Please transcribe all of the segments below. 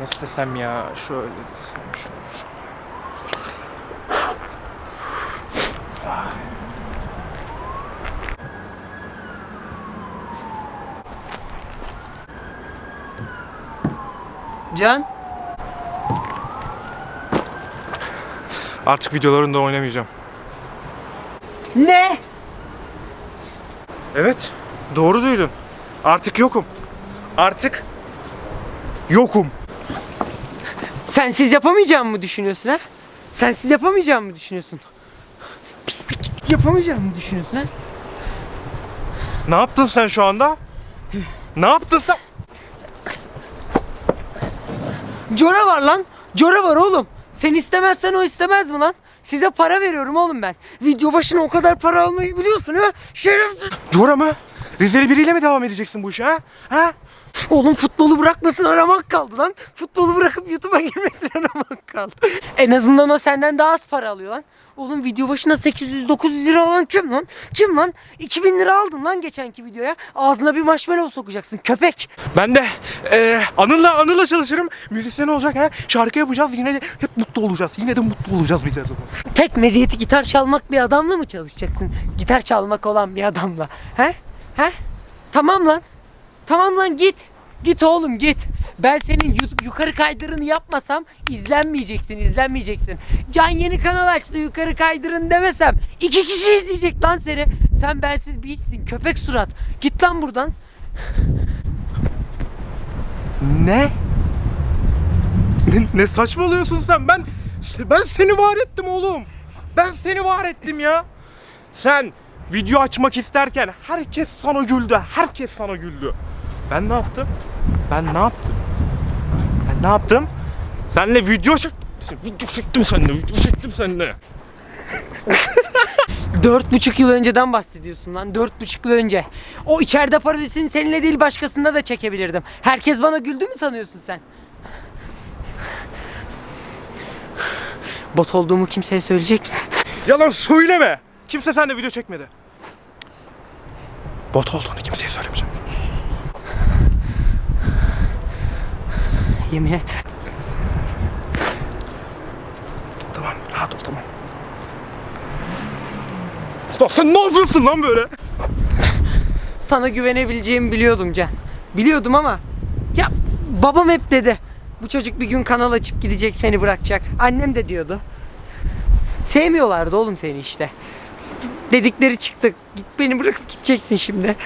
Ne istesem ya? Şöyle desem şöyle. Can? Artık videolarında oynamayacağım. Ne? Evet. Doğru duydun. Artık yokum. Artık yokum. Sensiz yapamayacağımı mı düşünüyorsun ha? Sensiz yapamayacağımı mı düşünüyorsun? Pislik yapamayacağımı mı düşünüyorsun ha? Ne yaptın sen şu anda? Ne yaptın sen? Cora var lan. Cora var oğlum. Sen istemezsen o istemez mi lan? Size para veriyorum oğlum ben. Video başına o kadar para almayı biliyorsun ha? Şerefsiz. Cora mı? Rizeli biriyle mi devam edeceksin bu işe ha? Ha? Oğlum futbolu bırakmasın aramak kaldı lan. Futbolu bırakıp YouTube'a girmesin aramak kaldı. En azından o senden daha az para alıyor lan. Oğlum video başına 800-900 lira alan kim lan? Kim lan? 2000 lira aldın lan geçenki videoya. Ağzına bir marshmallow sokacaksın köpek. Ben de eee Anıl'la Anıl'la çalışırım. Müzisyen olacak ha. Şarkı yapacağız. Yine de hep mutlu olacağız. Yine de mutlu olacağız biz her zaman. Tek meziyeti gitar çalmak bir adamla mı çalışacaksın? Gitar çalmak olan bir adamla. He? He? Tamam lan. Tamam lan git. Git oğlum git. Ben senin yu- yukarı kaydırını yapmasam izlenmeyeceksin, izlenmeyeceksin. Can yeni kanal açtı yukarı kaydırın demesem iki kişi izleyecek lan seni. Sen bensiz bir işsin köpek surat. Git lan buradan. Ne? Ne, ne saçmalıyorsun sen? Ben ben seni var ettim oğlum. Ben seni var ettim ya. Sen video açmak isterken herkes sana güldü. Herkes sana güldü. Ben ne yaptım? Ben ne yaptım? Ben ne yaptım? Senle video çektim. Video çektim seninle. Video çektim seninle. Dört buçuk yıl önceden bahsediyorsun lan. Dört buçuk yıl önce. O içeride parodisini seninle değil başkasında da çekebilirdim. Herkes bana güldü mü sanıyorsun sen? Bot olduğumu kimseye söyleyecek misin? Yalan söyleme. Kimse seninle video çekmedi. Bot olduğunu kimseye söylemeyeceğim. Yemin et. Tamam rahat ol tamam. Lan sen ne yapıyorsun lan böyle? Sana güvenebileceğimi biliyordum Can. Biliyordum ama ya babam hep dedi. Bu çocuk bir gün kanal açıp gidecek seni bırakacak. Annem de diyordu. Sevmiyorlardı oğlum seni işte. Dedikleri çıktı. Git beni bırakıp gideceksin şimdi.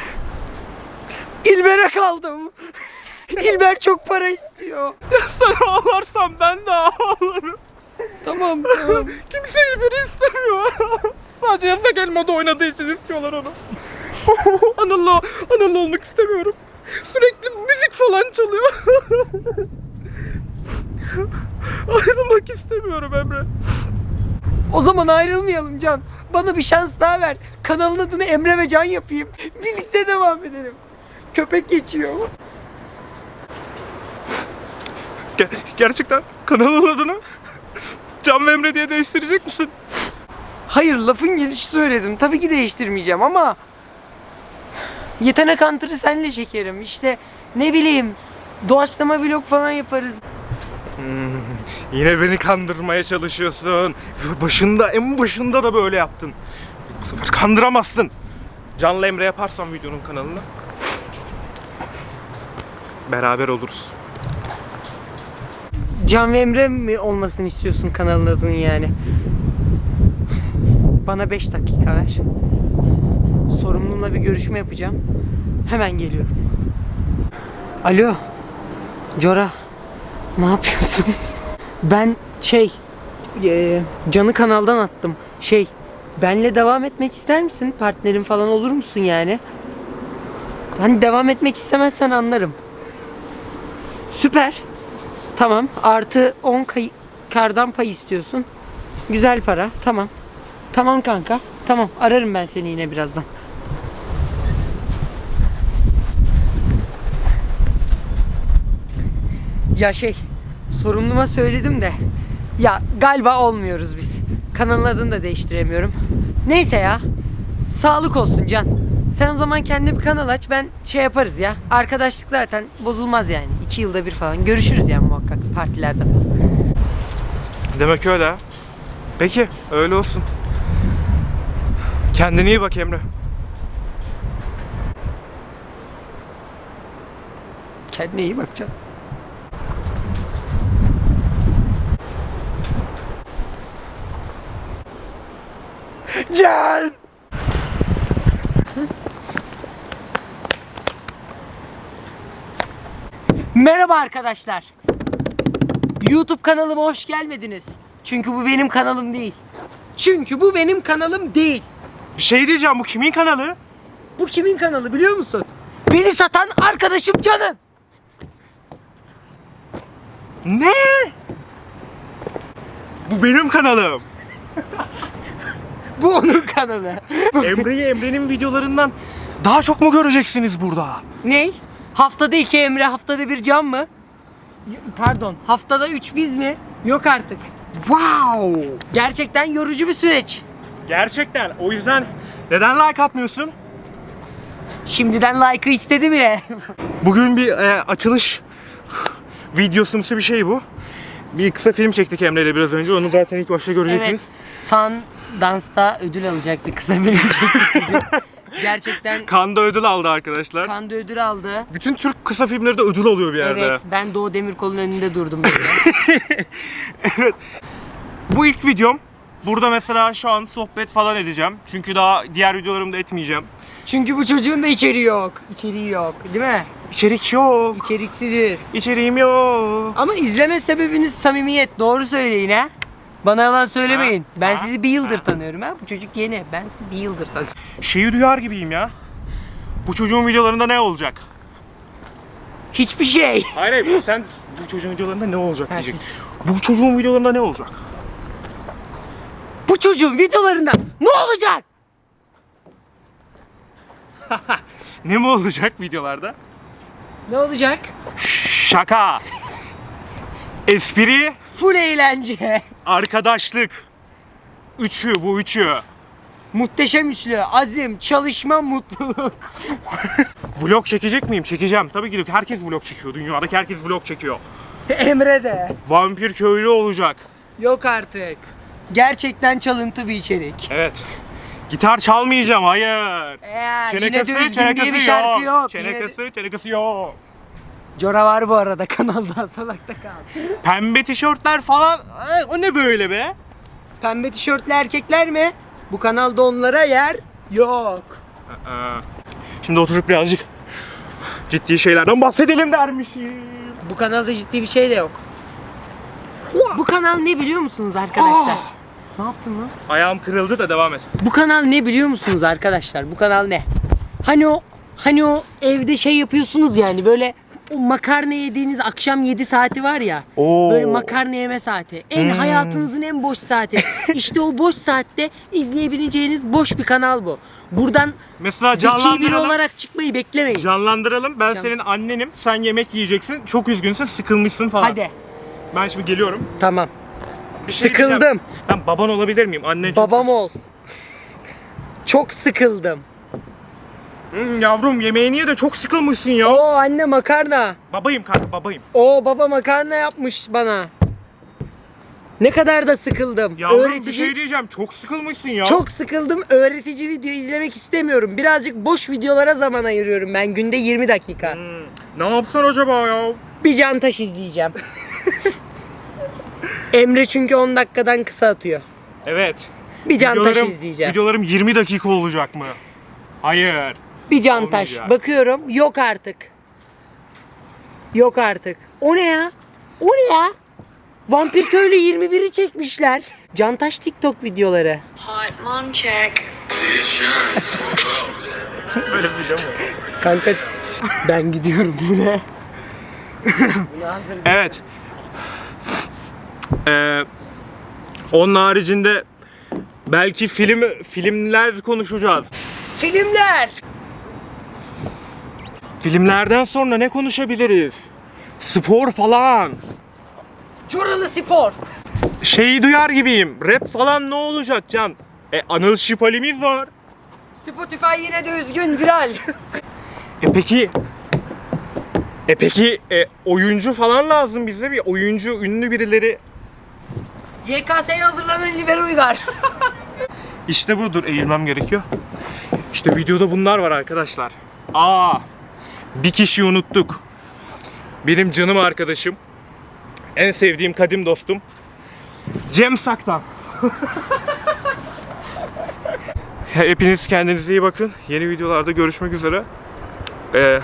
İlber'e kaldım. İlber çok para istiyor. Sen ağlarsan ben de ağlarım. Tamam tamam. Kimseyi biri istemiyor. Sadece yasak elmada oynadığı için istiyorlar onu. Anıl'la, Anıl'la olmak istemiyorum. Sürekli müzik falan çalıyor. Ayrılmak istemiyorum Emre. O zaman ayrılmayalım Can. Bana bir şans daha ver. Kanalın adını Emre ve Can yapayım. Birlikte devam edelim. Köpek geçiyor. Ger- gerçekten kanalın adını Can ve Emre diye değiştirecek misin? Hayır lafın gelişi söyledim. Tabii ki değiştirmeyeceğim ama yetenek antırı senle çekerim. İşte ne bileyim doğaçlama vlog falan yaparız. Yine beni kandırmaya çalışıyorsun. Başında, en başında da böyle yaptın. Bu sefer kandıramazsın. Can'la Emre yaparsam videonun kanalını beraber oluruz. Can ve Emre mi olmasını istiyorsun kanalın adının yani? Bana 5 dakika ver. Sorumlumla bir görüşme yapacağım. Hemen geliyorum. Alo. Cora. Ne yapıyorsun? Ben şey eee, Can'ı kanaldan attım. Şey benle devam etmek ister misin? Partnerin falan olur musun yani? Hani devam etmek istemezsen anlarım. Süper. Tamam. Artı 10 kay- kardan pay istiyorsun. Güzel para. Tamam. Tamam kanka. Tamam. Ararım ben seni yine birazdan. Ya şey, sorumluma söyledim de. Ya galiba olmuyoruz biz. Kanalın adını da değiştiremiyorum. Neyse ya. Sağlık olsun Can. Sen o zaman kendi bir kanal aç. Ben şey yaparız ya. Arkadaşlık zaten bozulmaz yani. İki yılda bir falan. Görüşürüz yani muhakkak partilerde falan. Demek öyle ha. Peki öyle olsun. Kendine iyi bak Emre. Kendine iyi bakacaksın. Can! Merhaba arkadaşlar. YouTube kanalıma hoş gelmediniz. Çünkü bu benim kanalım değil. Çünkü bu benim kanalım değil. Bir şey diyeceğim bu kimin kanalı? Bu kimin kanalı biliyor musun? Beni satan arkadaşım canım. Ne? Bu benim kanalım. Bu onun kanalı. Emre'yi Emre'nin videolarından daha çok mu göreceksiniz burada? Ney? Haftada iki Emre, haftada bir Can mı? Pardon, haftada üç biz mi? Yok artık. Wow! Gerçekten yorucu bir süreç. Gerçekten. O yüzden neden like atmıyorsun? Şimdiden like'ı istedi bile. Bugün bir e, açılış videosumsu bir şey bu. Bir kısa film çektik Emre ile biraz önce. Onu zaten ilk başta evet. göreceksiniz. San Dans'ta ödül alacaktı kısa bir önceki. Gerçekten Kanda ödül aldı arkadaşlar. Kanda ödül aldı. Bütün Türk kısa filmleri de ödül alıyor bir yerde. Evet, ben Doğu Demirkol'un önünde durdum böyle. Bu ilk videom. Burada mesela şu an sohbet falan edeceğim. Çünkü daha diğer videolarımda etmeyeceğim. Çünkü bu çocuğun da içeriği yok. İçeriği yok, değil mi? İçerik yok. İçeriksiziz. İçeriğim yok. Ama izleme sebebiniz samimiyet. Doğru söyleyin ha. Bana yalan söylemeyin. Ha? Ben Ha? sizi bir yıldır tanıyorum ha. Bu çocuk yeni. Ben sizi bir yıldır tanıyorum. Şeyi duyar gibiyim ya. Bu çocuğun videolarında ne olacak? Hiçbir şey. Hayır hayır sen bu çocuğun videolarında ne olacak diyecek. Bu çocuğun videolarında ne olacak? Bu çocuğun videolarında ne olacak? Ne mi olacak videolarda? Ne olacak? Şaka. Espri, Full eğlence. arkadaşlık. Üçü bu üçü. Muhteşem üçlü. Azim, çalışma, mutluluk. Vlog çekecek miyim? Çekeceğim. Tabii ki de herkes vlog çekiyor. Dünyadaki herkes vlog çekiyor. Emre de. Vampir köylü olacak. Yok artık. Gerçekten çalıntı bir içerik. Evet. Gitar çalmayacağım. Hayır. Eğer yine Çenekası, diye çenekası bir şarkı yok. yok. Çenekası, çenekası yok. Cora var bu arada kanalda salakta kal. Pembe tişörtler falan. Ay, o ne böyle be? Pembe tişörtlü erkekler mi? Bu kanalda onlara yer yok. Aa, Şimdi oturup birazcık ciddi şeylerden bahsedelim dermişim. Bu kanalda ciddi bir şey de yok. Bu kanal ne biliyor musunuz arkadaşlar? Ne yaptın lan? Ayağım kırıldı da devam et. Bu kanal ne biliyor musunuz arkadaşlar? Bu kanal ne? Hani o hani o evde şey yapıyorsunuz yani böyle o makarna yediğiniz akşam 7 saati var ya. Oo. Böyle makarna yeme saati. En hayatınızın en boş saati. İşte o boş saatte izleyebileceğiniz boş bir kanal bu. Buradan Mesela zeki biri olarak çıkmayı beklemeyin. Canlandıralım. Ben Can- senin annenim. Sen yemek yiyeceksin. Çok üzgünsün, sıkılmışsın falan. Hadi. Ben şimdi geliyorum. Tamam. Bir şey Sıkıldım. diyeceğim. Ben baban olabilir miyim? Annen çok Babam ol. Çok sıkıldım. Hmm, yavrum yemeğini ye de çok sıkılmışsın ya. Oo anne makarna. Babayım kanka babayım. Oo baba makarna yapmış bana. Ne kadar da sıkıldım. Yavrum öğretici. bir şey diyeceğim. Çok sıkılmışsın ya. Çok sıkıldım. Öğretici video izlemek istemiyorum. Birazcık boş videolara zaman ayırıyorum ben günde 20 dakika. Hmm, ne yapsan acaba ya? Bir cantaş izleyeceğim. Emre çünkü 10 dakikadan kısa atıyor. Evet. Bir cantaş Videolarım- izleyeceğim. Videolarım 20 dakika olacak mı? Hayır. Bir cantaş. Olmayacak. Bakıyorum yok artık. Yok artık. O ne ya? O ne ya? Vampir Köylü 21'i çekmişler. Cantaş TikTok videoları. Hot mom check. Böyle bir video mu? Kanka ben gidiyorum bu ne? Evet. Ee, onun haricinde belki film filmler konuşacağız. Filmler. Filmlerden sonra ne konuşabiliriz? Spor falan. Çoralı Spor. Şeyi duyar gibiyim. Rap falan ne olacak Can? E Anıl Şipali'miz var. Spotify yine de üzgün viral. E peki E peki e, oyuncu falan lazım bize bir oyuncu ünlü birileri. YKS'ye hazırlanan Liver Uygar. İşte budur eğilmem gerekiyor. İşte videoda bunlar var arkadaşlar. Aa bir kişiyi unuttuk. Benim canım arkadaşım. En sevdiğim kadim dostum. Cem Saktan. Hepiniz kendinize iyi bakın. Yeni videolarda görüşmek üzere. Ee,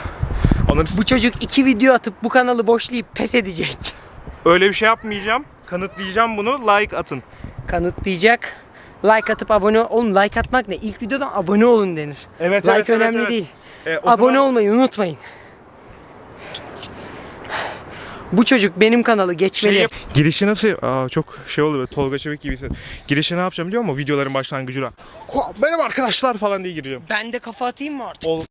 onları Bu çocuk iki video atıp bu kanalı boşlayıp pes edecek. öyle bir şey yapmayacağım. Kanıtlayacağım bunu. Like atın. Kanıtlayacak. Like atıp abone ol. Oğlum like atmak ne? İlk videodan abone olun denir. Evet, like evet, önemli evet. değil. Ee, o abone zaman- olmayı unutmayın. Bu çocuk benim kanalı geçmeli. Şey yap- Girişi nasıl? Aa, çok şey oldu böyle Tolga Çevik gibisin. Girişi ne yapacağım biliyor musun? Videoların başlangıcına. "Ho, Merhaba arkadaşlar falan diye gireceğim. Ben de kafa atayım mı artık? Ol-